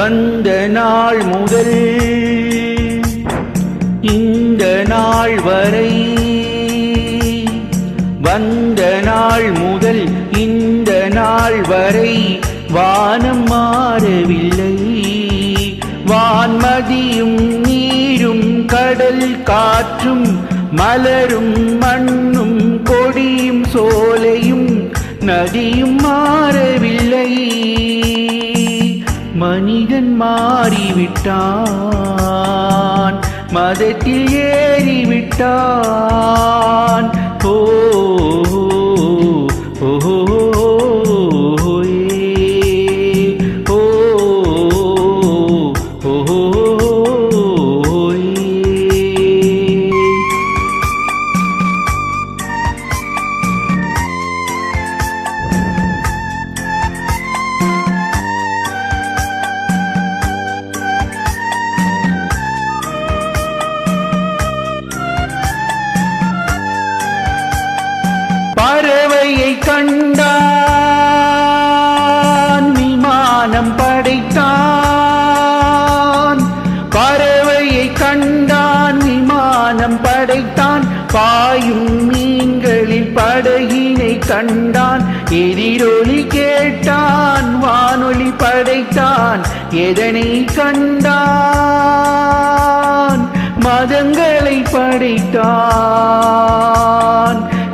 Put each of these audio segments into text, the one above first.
வந்த நாள் முதல் இந்த நாள் வரை வந்த நாள் முதல் இந்த நாள் வரை வானம் மாறவில்லை. வான்மதியும் நீரும் கடல் காற்றும் மலரும் மண்ணும் கொடியும் சோலையும் நதியும் மாறவில்லை. மனிதன் மாறிவிட்டான். மதத்தில் ஏறிவிட்டான். பறவையை கண்டான் விமானம் படைத்தான். பாயும் மீன்களில் படகினை கண்டான். எதிரொலி கேட்டான் வானொலி படைத்தான். எதனை கண்டான்? மதங்களை படைத்தான்.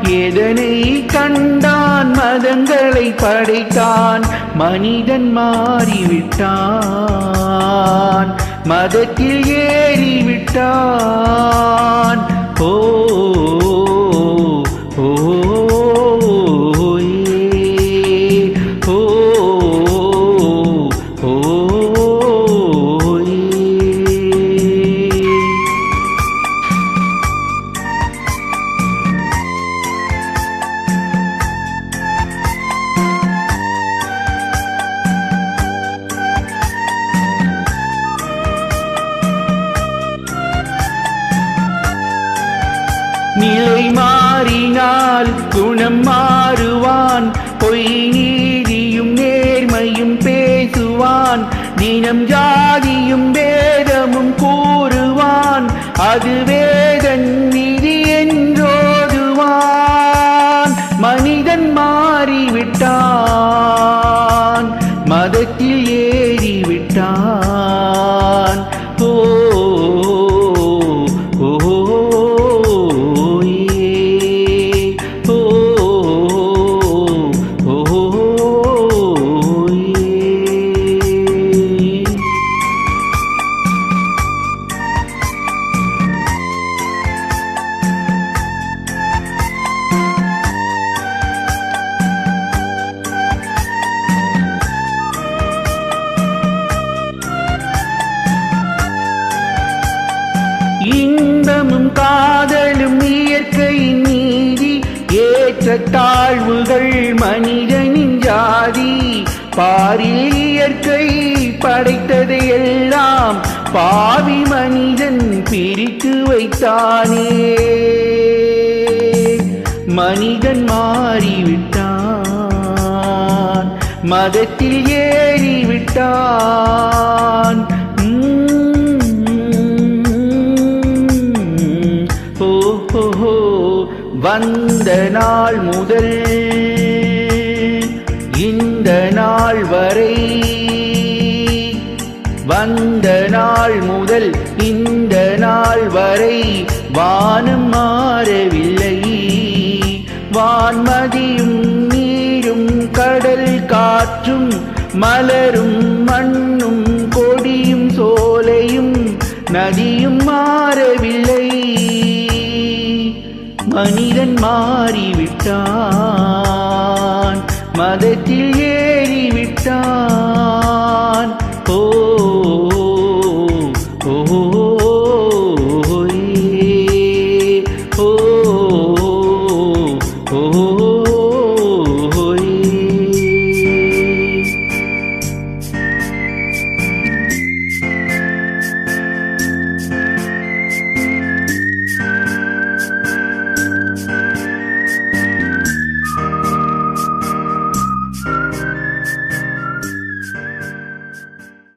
எதனை கண்டான்? மதங்களை படைத்தான். மனிதன் மாறிவிட்டான். மதத்தில் ஏறி விட்டான். ஓ ஓ, நிலை மாறினால் குணம் மாறுவான். பொய் நீதியும் நேர்மையும் பேசுவான். தினம் ஜாதியும் வேதமும் கூறுவான். அது வேதன் விதி என்றோதுவான். மனிதன் மாறிவிட்டான். மதத்தில் ஏறிவிட்டான். இன்பமும் காதலும் இயற்கையின் நீதி ஏற்ற தாழ்வுகள் மனிதனின் ஜாதி. பாரில் இயற்கை படைத்ததை எல்லாம் பாவி மனிதன் பிரித்து வைத்தானே. மனிதன் மாறிவிட்டான் மதத்தில் ஏறிவிட்டான். ஓ வந்த நாள் முதல் இந்த நாள் வரை வந்த நாள் முதல் இந்த நாள் வரை வானம் மாறவில்லை. வான்மதியும் நீரும் கடல் காற்றும் மலரும் மண்ணும் கொடியும் சோலையும் நதியும் மாறவில்லை. மனிதன் மாறிவிட்டான். மதத்தில் ஏறிவிட்டான். ஓ